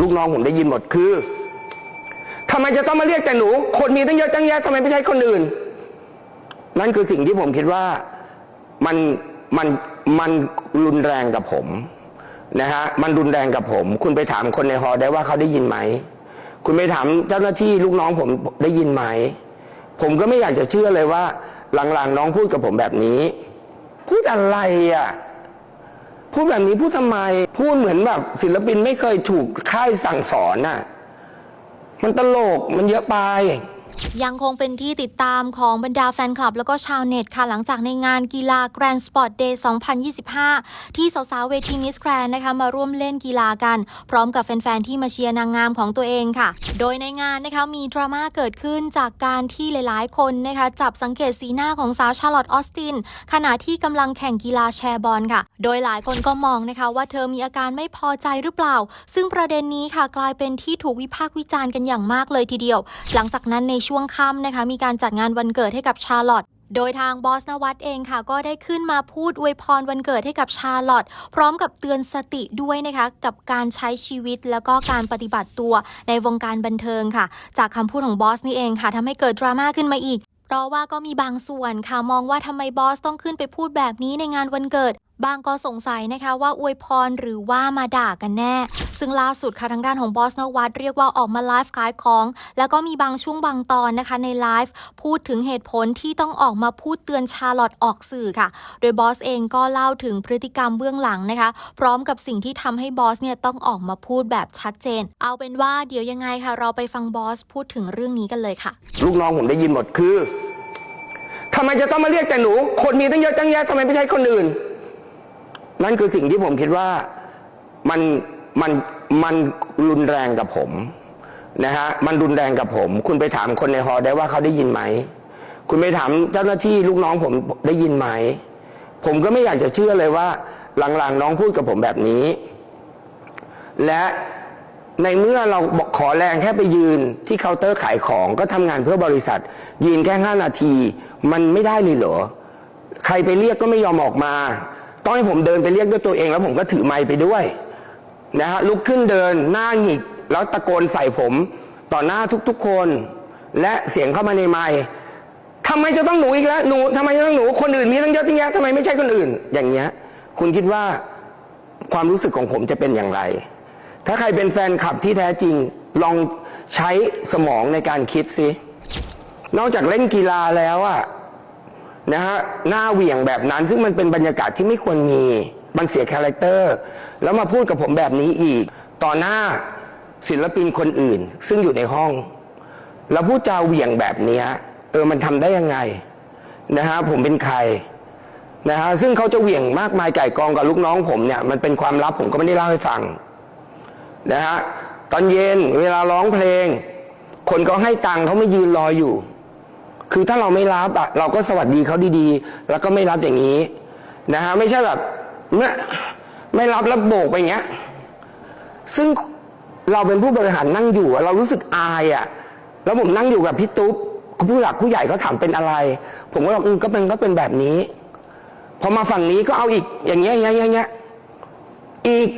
ลูกน้องผมได้ยินหมดคือทำไมจะต้องมาเรียกแต่หนู คนมีตั้งเยอะตั้งแยะทำไมไม่ใช่คนอื่น นั่นคือสิ่งที่ผมคิดว่ามันมันมันรุนแรงกับผมนะฮะมันรุนแรงกับผม คุณไปถามคนในฮอได้ว่าเขาได้ยินไหม คุณไปถามเจ้าหน้าที่ลูกน้องผมได้ยินไหม ผมก็ไม่อยากจะเชื่อเลยว่า หลังๆน้องพูดกับผมแบบนี้ พูดอะไรอะ พูดแบบนี้พูดทำไม พูดเหมือนแบบ ศิลปินไม่เคยถูกค่ายสั่งสอนน่ะ มันตลกมันเยอะไป ยังคงเป็นที่ติดตามของบรรดาแฟนคลับ แล้วก็ชาวเน็ตค่ะหลังจากในงานกีฬา Grand Sport Day 2025 ที่สาวๆเวทีมิสแกรนนะคะมาร่วมเล่นกีฬากัน พร้อมกับแฟนๆ ที่มาเชียร์นางงามของตัวเองค่ะ โดยในงานนะคะมีดราม่าเกิดขึ้นจากการที่หลายๆ คนนะคะจับสังเกตสีหน้าของสาวชาร์ลอตออสตินขณะที่กำลังแข่งกีฬาแชร์บอลค่ะ โดยหลายคนก็มองนะคะว่าเธอมีอาการไม่พอใจหรือเปล่า ซึ่งประเด็นนี้ค่ะกลายเป็นที่ถูกวิพากษ์วิจารณ์กันอย่างมากเลยทีเดียว หลังจากนั้นในชวงค่ำนะคะ มีการจัดงานวันเกิดให้กับชาร์ลอตโดยทางบอสนวัตเองค่ะ ก็ได้ขึ้นมาพูดอวยพรวันเกิดให้กับชาร์ลอตพร้อมกับเตือนสติด้วยนะคะ กับการใช้ชีวิตแล้วก็การปฏิบัติตัวในวงการบันเทิงค่ะ จากคำพูดของบอสนี่เองค่ะทำให้เกิดดราม่าขึ้นมาอีก เพราะว่าก็มีบางส่วนค่ะมองว่าทำไมบอสต้องขึ้นไปพูดแบบนี้ในงานวันเกิด บางก็สงสัยนะคะว่าอวยพรหรือว่ามาด่ากันแน่ ซึ่งล่าสุดค่ะทางด้านของบอสนวัตเรียกว่าออกมาไลฟ์ขายของ แล้วก็มีบางช่วงบางตอนนะคะในไลฟ์พูดถึงเหตุผลที่ต้องออกมาพูดเตือนชาลอตออกสื่อค่ะ โดยบอสเองก็เล่าถึงพฤติกรรมเบื้องหลังนะคะ พร้อมกับสิ่งที่ทำให้บอสเนี่ยต้องออกมาพูดแบบชัดเจน เอาเป็นว่าเดี๋ยวยังไงค่ะ เราไปฟังบอสพูดถึงเรื่องนี้กันเลยค่ะ ลูกน้องผมได้ยินหมดคือทำไมจะต้องมาเรียกแต่หนู คนมีตั้งเยอะตั้งแยะทำไมไม่ใช่คนอื่น นั่นคือสิ่งที่ผมคิดว่ามันมันมันรุนแรงกับผมนะฮะมันรุนแรงกับผม คุณไปถามคนในฮอได้ว่าเขาได้ยินไหม คุณไปถามเจ้าหน้าที่ลูกน้องผมได้ยินไหม ผมก็ไม่อยากจะเชื่อเลยว่า หลังๆ น้องพูดกับผมแบบนี้ และในเมื่อเราบอกขอแรงแค่ไปยืนที่เคาน์เตอร์ขายของก็ทำงานเพื่อบริษัท ยืนแค่ห้านาที มันไม่ได้เลยเหรอ ใครไปเรียกก็ไม่ยอมออกมา ต้องให้ผมเดินไปเรียกด้วยตัวเอง แล้วผมก็ถือไมค์ไปด้วยนะฮะลุกขึ้นเดินหน้าหงิกแล้วตะโกนใส่ผมต่อหน้าทุกๆคน และเสียงเข้ามาในไมค์ทำไมจะต้องหนูอีกแล้วหนูทำไมจะต้องหนูคนอื่นมีตั้งเยอะตั้งแยะทำไมไม่ใช่คนอื่น อย่างเงี้ย คุณคิดว่าความรู้สึกของผมจะเป็นอย่างไร ถ้าใครเป็นแฟนคลับที่แท้จริงลองใช้สมองในการคิดสินอกจากเล่นกีฬาแล้วอะ นะฮะหน้าเหวี่ยงแบบนั้น ซึ่งมันเป็นบรรยากาศที่ไม่ควรมี มันเสียคาแรคเตอร์ แล้วมาพูดกับผมแบบนี้อีก ต่อหน้าศิลปินคนอื่น ซึ่งอยู่ในห้อง แล้วพูดจาเหวี่ยงแบบนี้เออมันทำได้ยังไงนะฮะผมเป็นใครนะฮะซึ่งเขาจะเหวี่ยงมากมายไก่กองกับลูกน้องผมเนี่ยมันเป็นความลับผมก็ไม่ได้เล่าให้ฟังนะฮะตอนเย็นเวลาร้องเพลง คนเขาให้ตังค์เขาไม่ยืนรออยู่ คือถ้าเราไม่รับอะเราก็สวัสดีเขาดีๆ แล้วก็ไม่รับอย่างนี้นะฮะไม่ใช่แบบไม่ไม่รับแล้วโบกไปเงี้ย ซึ่งเราเป็นผู้บริหารนั่งอยู่เรารู้สึกอายอะแล้วผมนั่งอยู่กับพี่ตุ๊บผู้หลักผู้ใหญ่เขาถามเป็นอะไร ผมก็บอกอืมก็เป็นก็เป็นแบบนี้พอมาฝั่งนี้ก็เอาอีกอย่างเงี้ยอย่างเงี้ยอย่างเงี้ยอีก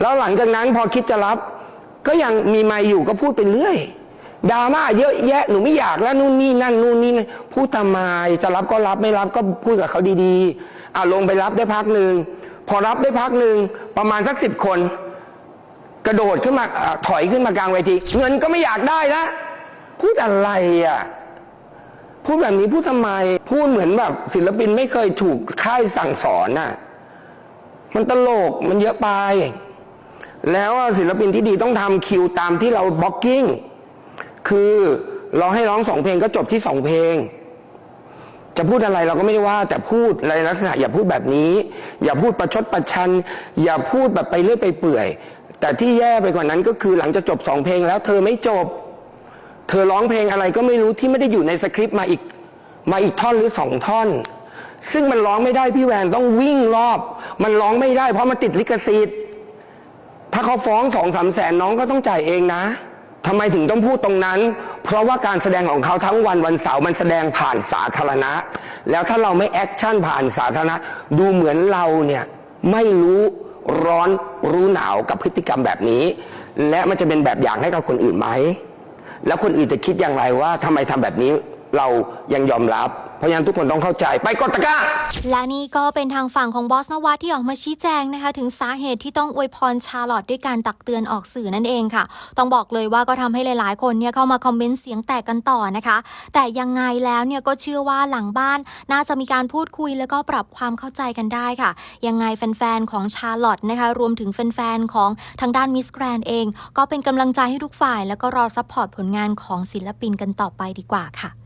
แล้วหลังจากนั้นพอคิดจะรับ ก็ยังมีไมาอยู่ก็พูดไปเรื่อย ดราม่าเยอะแยะหนูไม่อยากแล้วนู่นนี่นั่นนู่นนี่นั่นพูดทำไมจะรับก็รับไม่รับก็พูดกับเขาดีๆอะลงไปรับได้พักหนึ่งพอรับได้พักหนึ่งประมาณสักสิบคน กระโดดขึ้นมาอะถอยขึ้นมากลางเวทีเงินก็ไม่อยากได้ละพูดอะไรอะพูดแบบนี้พูดทำไมพูดเหมือนแบบ ศิลปินไม่เคยถูกค่ายสั่งสอนน่ะมันตลกมันเยอะไป แล้วศิลปินที่ดีต้องทำคิวตามที่เราบล็อกกิ้ง คือเราให้ร้องสองเพลงก็จบที่สองเพลง จะพูดอะไรเราก็ไม่ได้ว่า แต่พูดในลักษณะอย่าพูดแบบนี้ อย่าพูดประชดประชัน อย่าพูดแบบไปเรื่อยไปเปื่อย แต่ที่แย่ไปกว่านั้นก็คือหลังจากจบสองเพลงแล้ว เธอไม่จบ เธอร้องเพลงอะไรก็ไม่รู้ที่ไม่ได้อยู่ในสคริปต์มาอีกมาอีกท่อนหรือสองท่อน ซึ่งมันร้องไม่ได้พี่แวนต้องวิ่งรอบ มันร้องไม่ได้เพราะมันติดลิขสิทธิ์ถ้าเขาฟ้องสองสามแสนน้องก็ต้องจ่ายเองนะ ทำไมถึงต้องพูดตรงนั้น เพราะว่าการแสดงของเขาทั้งวันวันเสาร์มันแสดงผ่านสาธารณะ แล้วถ้าเราไม่แอคชั่นผ่านสาธารณะ ดูเหมือนเราเนี่ยไม่รู้ร้อนรู้หนาวกับพฤติกรรมแบบนี้ และมันจะเป็นแบบอย่างให้กับคนอื่นไหม แล้วคนอื่นจะคิดอย่างไรว่าทำไมทำแบบนี้ เรายังยอมรับ เพราะฉะนั้นทุกคนต้องเข้าใจไปกดตะกร้า และนี่ก็เป็นทางฝั่งของบอสนวัตที่ออกมาชี้แจงนะคะ ถึงสาเหตุที่ต้องอวยพรชาร์ลอตด้วยการตักเตือนออกสื่อนั่นเองค่ะ ต้องบอกเลยว่าก็ทำให้หลายๆ คนเนี่ยเข้ามาคอมเมนต์เสียงแตกกันต่อนะคะ แต่ยังไงแล้วเนี่ยก็เชื่อว่าหลังบ้าน น่าจะมีการพูดคุยแล้วก็ปรับความเข้าใจกันได้ค่ะ ยังไงแฟน ๆ ของชาร์ลอตนะคะ รวมถึงแฟน ๆ ของทางด้านมิสแกรนเอง ก็เป็นกำลังใจให้ทุกฝ่าย แล้วก็รอซัพพอร์ตผลงานของศิลปินกันต่อไปดีกว่าค่ะ